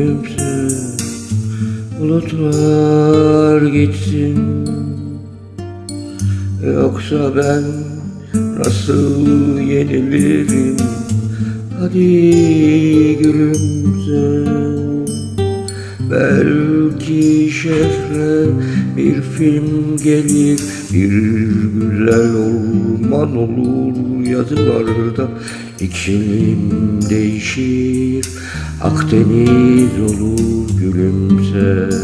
gülümse Bulutlar gitsin. Yoksa ben nasıl yenilirim? Hadi gülümse. Belki şehre bir film gelir Bir güzel orman olur. Yazılarda iklim değişir Akdeniz olur gülümse.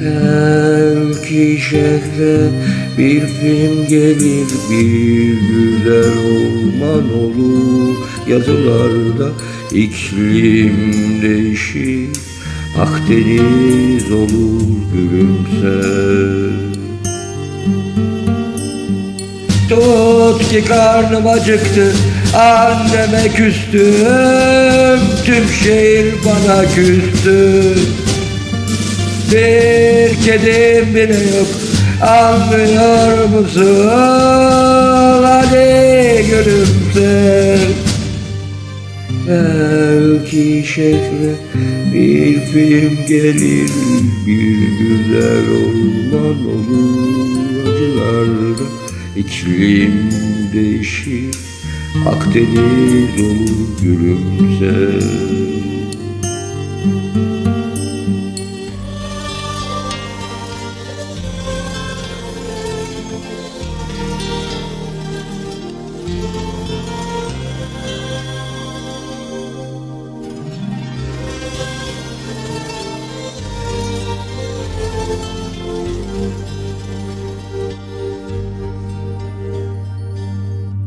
Belki şehre bir film gelir Bir güzel orman olur. Yazılarda iklim değişir. Akdeniz olur gülümse. Tut ki karnım acıktı Anneme küstüm Tüm şehir bana küstü. Bir kedim bile yok Anlıyor musun? Hadi gülümse. Belki şehre bir film gelir Bir güzel orman olur. Acılarda iklim değişir Akdeniz olur gülümse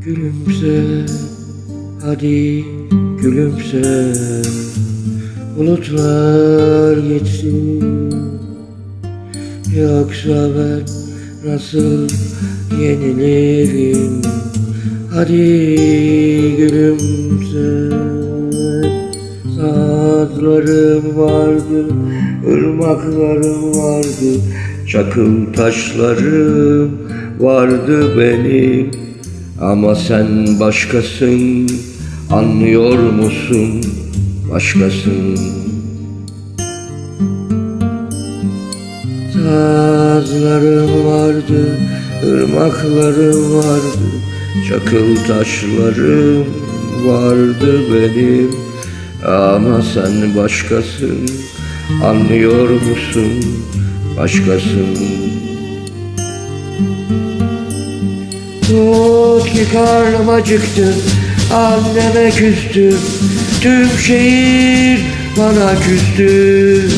Gülümse, hadi gülümse. Bulutlar geçsin. Yoksa ben nasıl yenilirim? Hadi gülümse. Saatlerim vardı, ırmaklarım vardı. Çakıl taşlarım vardı benim Ama sen başkasın, anlıyor musun? Başkasın Sazlarım vardı, ırmaklarım vardı Çakıl taşlarım vardı benim Ama sen başkasın, anlıyor musun? Başkasın Tut ki karnım acıktı Anneme küstüm Tüm şehir bana küstü.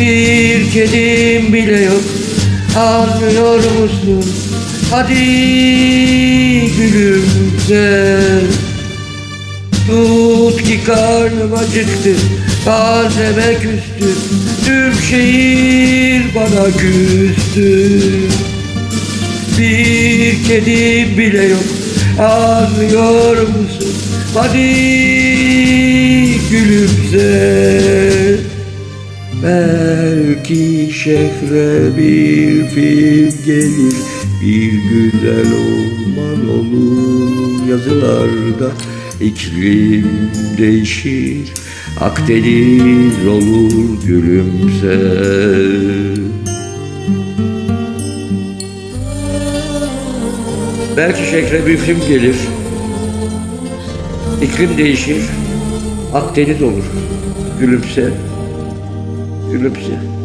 Bir kedim bile yok Anlıyor musun? Hadi gülümse. Tut ki karnım acıktı Anneme küstüm Tüm şehir bana küstü bir kedi bile yok. Anlıyor musun? Hadi gülümse. Belki şehre bir film gelir Bir güzel orman olur yazılarda. İklim değişir Akdeniz olur gülümse Belki şehre bir film gelir. İklim değişir. Akdeniz olur. Gülümse. Gülümse.